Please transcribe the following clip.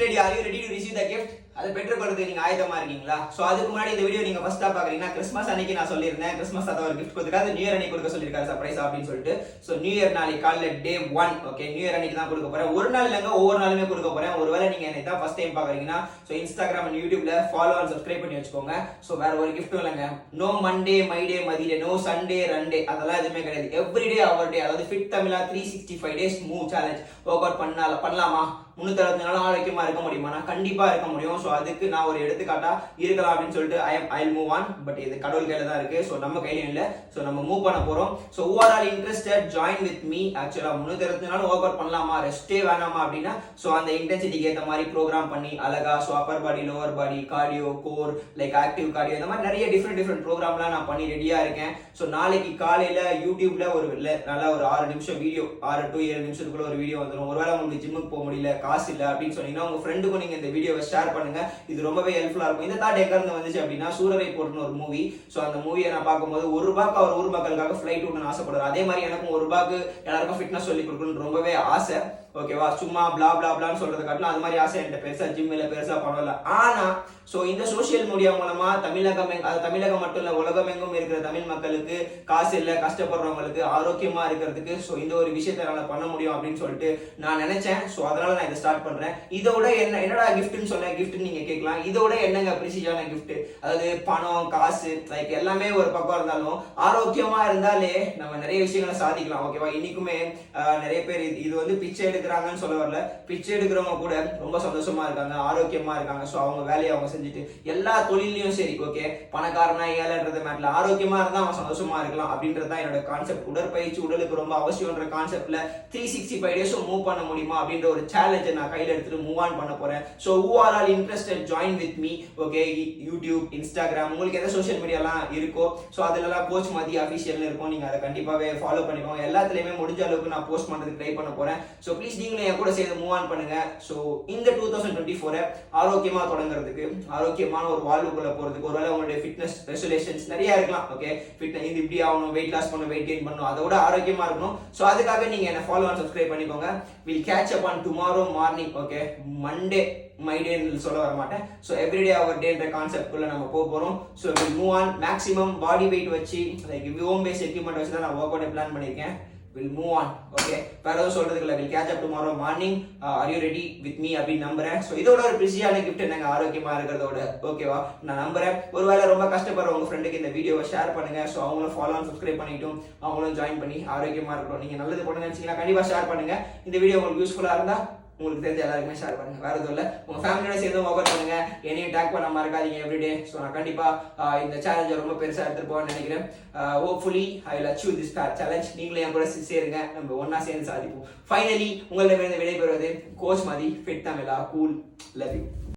Gift ready are you ready to receive the gift அதை பெற்றுக்கொள்றது நீங்க ஆயத்தமா இருக்கீங்களா? சோ அதுக்கு முன்னாடி இந்த வீடியோ நீங்க ஃபர்ஸ்டா பாக்குறீங்கன்னா கிறிஸ்மஸ் அன்னைக்கு நான் சொல்லியிருந்தேன். கிறிஸ்மஸ் அதாவது ஒரு கிஃப்ட் கொடுத்துருக்காரு. நியூ இயர் அன்னைக்கு கொடுக்க சொல்லியிருக்காரு சர்ப்ரைஸ் அப்படின்னு சொல்லிட்டு. சோ நியூ இயர் நாளைக்கு காலைல day one okay new year அன்னைக்கு தான் கொடுக்க போறேன். ஒரு நாள் இல்லைங்க ஒவ்வொரு நாளுமே கொடுக்க போறேன். ஒருவேளை நீங்க என்னை தான் ஃபர்ஸ்ட் டைம் பாக்குறீங்கன்னா சோ இன்ஸ்டாகிராம் அண்ட் யூடியூப்ல ஃபாலோ அண்ட் சப்ஸ்கிரைப் பண்ணி வச்சுக்கோங்க. சோ வேற ஒரு கிஃப்ட்டும் இல்லைங்க. நோ மண்டே மைடே மதிடே நோ சண்டே ரண்டே அதெல்லாம் எதுவுமே கிடையாது. எவ்ரிடே அவர் டே அதாவது fit Tamizha three sixty five days move challenge work out பண்ணால பண்ணலாமா? முன்னூத்தி அறுபத்தி நாளும் ஆரோக்கியமா இருக்க முடியுமா? நான் கண்டிப்பா இருக்க முடியும். ஸோ அதுக்கு நான் ஒரு எடுத்துக்காட்டா இருக்கலாம் அப்படின்னு சொல்லிட்டு I I move on but இது கடவுள் கையில தான் இருக்கு. ஸோ நம்ம கையிலும் இல்லை. ஸோ நம்ம மூவ் பண்ண போறோம். So over all interested join with me actually முன்னூத்தி அறுபத்தி நாளும் அவுட் பண்ணலாமா? ரெஸ்டே வேணாமா அப்படின்னா ஸோ அந்த இன்டென்சிட்டிக்கு ஏற்ற மாதிரி ப்ரோக்ராம் பண்ணி அழகா so upper body lower body cardio core like active cardio இந்த மாதிரி நிறைய டிஃப்ரெண்ட் டிஃப்ரெண்ட் ப்ரோக்ராம்லாம் நான் பண்ணி ரெடியா இருக்கேன். ஸோ நாளைக்கு காலையில யூடியூப்ல ஒரு நல்ல நல்லா ஒரு ஆறு நிமிஷம் வீடியோ ஆறு டு ஏழு நிமிஷத்துக்குள்ள ஒரு வீடியோ வந்துடும் ஒருவேளை உங்களுக்கு ஜிம்முக்கு போக முடியல காசு இல்லை அப்படின்னு சொன்னீங்கன்னா உங்க ஃப்ரெண்டுக்கும் நீங்க இந்த வீடியோவை ஷேர் பண்ணுங்க. இது ரொம்பவே ஹெல்ப்ஃபுல்லா இருக்கும். இந்த தாட் எங்க இருந்து வந்துச்சு அப்படின்னா சூரரை போட்டுன்னு ஒரு மூவி ஸோ அந்த மூவியை நான் பார்க்கும்போது ஒரு ரூபாய்க்கு அவர் ஊர் மக்களுக்காக ஃபிளைட் விடணும்னு ஆசைப்படுறாரு. அதே மாதிரி எனக்கும் ஒரு ரூபாய்க்கு எல்லாருக்கும் ஃபிட்னஸ் சொல்லி கொடுக்கணும்னு ரொம்பவே ஆசை. ஓகேவா? சும்மா பிளா பிளா பிளான்னு சொல்றது காட்டிலும் அது மாதிரி ஆசை என்கிட்ட பெருசா ஜிம் இல்ல பெருசா பணம் இல்ல ஆனா சோ இந்த சோஷியல் மீடியா மூலமா தமிழகம் தமிழகம் மட்டும் இல்ல உலகம் எங்கும் இருக்கிற தமிழ் மக்களுக்கு காசு இல்ல கஷ்டப்படுறவங்களுக்கு ஆரோக்கியமா இருக்கிறதுக்கு சோ இந்த ஒரு விஷயத்த என்னால பண்ண முடியும் அப்படின்னு சொல்லிட்டு நான் நினைச்சேன். சோ அதனால நான் இதை ஸ்டார்ட் பண்றேன். இதோட என்ன என்னடா கிஃப்ட்னு சொன்னேன்? கிஃப்ட் நீங்க கேட்கலாம். இதோட என்னங்க பிரிசிஜான கிஃப்ட் அதாவது பணம் காசு லைக் எல்லாமே ஒரு பக்கம் இருந்தாலும் ஆரோக்கியமா இருந்தாலே நம்ம நிறைய விஷயங்களை சாதிக்கலாம். ஓகேவா? இன்னைக்குமே நிறைய பேர் இது- இது வந்து பிச்சை எடுக்கிறாங்கன்னு சொல்ல வரல. பிச்சை எடுக்கிறவங்க கூட ரொம்ப சந்தோஷமா இருக்காங்க ஆரோக்கியமா இருக்காங்க. ஸோ அவங்க வேலையை அவங்க செஞ்சுட்டு எல்லா தொழிலையும் சரி ஓகே பணக்காரனா ஏழைன்றது மேட்ல ஆரோக்கியமா இருந்தா அவன் சந்தோஷமா இருக்கலாம் அப்படின்றது தான் என்னோட கான்செப்ட் உடற்பயிற்சி உடலுக்கு ரொம்ப அவசியம்ன்ற கான்செப்ட்ல த்ரீ சிக்ஸ்டி ஃபைவ் டேஸும் மூவ் பண்ண முடியுமா அப்படின்ற ஒரு சேலஞ்சை நான் கையில் எடுத்துட்டு மூவ் ஆன் பண்ண போறேன். So who are all interested join with me okay YouTube Instagram உங்களுக்கு எந்த சோஷியல் மீடியாலாம் இருக்கோ ஸோ அதுலலாம் கோச் மதி அஃபிஷியல் இருக்கும். நீங்க அதை கண்டிப்பாகவே ஃபாலோ பண்ணிக்கோங்க. எல்லாத்துலயுமே முடிஞ்ச அளவுக்கு நான் போஸ்ட் பண்ணுறதுக்கு ட்ரை பண்ண போறேன். ஸோ ப்ளீஸ் நீங்களும் என் கூட சேர்ந்து மூவ் ஆன் பண்ணுங்க. ஸோ இந்த டூ தௌசண்ட் டுவெண்ட்டி ஃபோரை ஆரோக்கியமாக தொடங்குறதுக்கு ஆரோக்கியமான ஒரு வாழ்வுக்குள்ள போகிறதுக்கு ஒருவேளை உங்களுடைய ஃபிட்னஸ் ரெசுலேஷன்ஸ் நிறையா இருக்கலாம் ஓகே ஃபிட்னஸ் இது இப்படி ஆகணும் வெயிட் லாஸ் பண்ணணும் வெயிட் கெயின் பண்ணணும் அதோட ஆரோக்கியமாக இருக்கணும். ஸோ அதுக்காக நீங்கள் என்ன ஃபாலோ அண்ட் சப்ஸ்கிரைப் பண்ணிக்கோங்க. Will catch up on tomorrow morning okay Monday my டேன்னு சொல்ல வர மாட்டேன். ஸோ எவ்ரிடே அவர் டேன்ற கான்செப்ட்குள்ளே நம்ம போக போகிறோம் so will move on maximum body weight வச்சு லைக் ஹோம் பேஸ் எக்யூப்மெண்ட் வச்சு தான் நான் ஒர்க் அவுட் பிளான் பண்ணியிருக்கேன். வில் மூவ் ஆன் ஓகே வேற எதுவும் சொல்றதுக்கு இல்லை. Will catch up tomorrow morning are you ready with me அப்படின்னு நம்புறேன். ஸோ இதோட ஒரு பிஸியான கிஃப்ட் என்னங்க? ஆரோக்கியமா இருக்கிறதோட ஓகேவா நான் நம்புறேன். ஒருவேளை ரொம்ப கஷ்டப்படுற உங்க ஃப்ரெண்டுக்கு இந்த வீடியோவை ஷேர் பண்ணுங்க. ஸோ அவங்களும் ஃபாலோ அண்ட் சப்ஸ்கிரைப் பண்ணிட்டும் அவங்களும் ஜாயின் பண்ணி ஆரோக்கியமா இருக்கணும் நீங்க நல்லது பண்ண நினைச்சீங்கன்னா கண்டிப்பா ஷேர் பண்ணுங்க. இந்த வீடியோ உங்களுக்கு யூஸ்ஃபுல்லா இருந்தா உங்களுக்கு தெரிஞ்ச எல்லாருக்குமே ஷேர் பண்ணுங்க. வேற எதுவும் இல்லை. உங்க ஃபேமிலியோட சேர்ந்து ஒர்க் பண்ணுங்க. என்னையும் டேக் பண்ண மறக்காதீங்க எவ்ரிடே ஸோ நான் கண்டிப்பா இந்த சேலஞ்சை ரொம்ப பெருசா எடுத்துட்டு போவேன்னு நினைக்கிறேன். Hopefully I will achieve this challenge நீங்களும் என் கூட சேருங்க. நம்ம ஒண்ணா சேர்ந்து சாதிப்போம். ஃபைனலி உங்களிடமிருந்து விடைபெறுவது கோச் மாதிரி fit Tamizha. Cool love you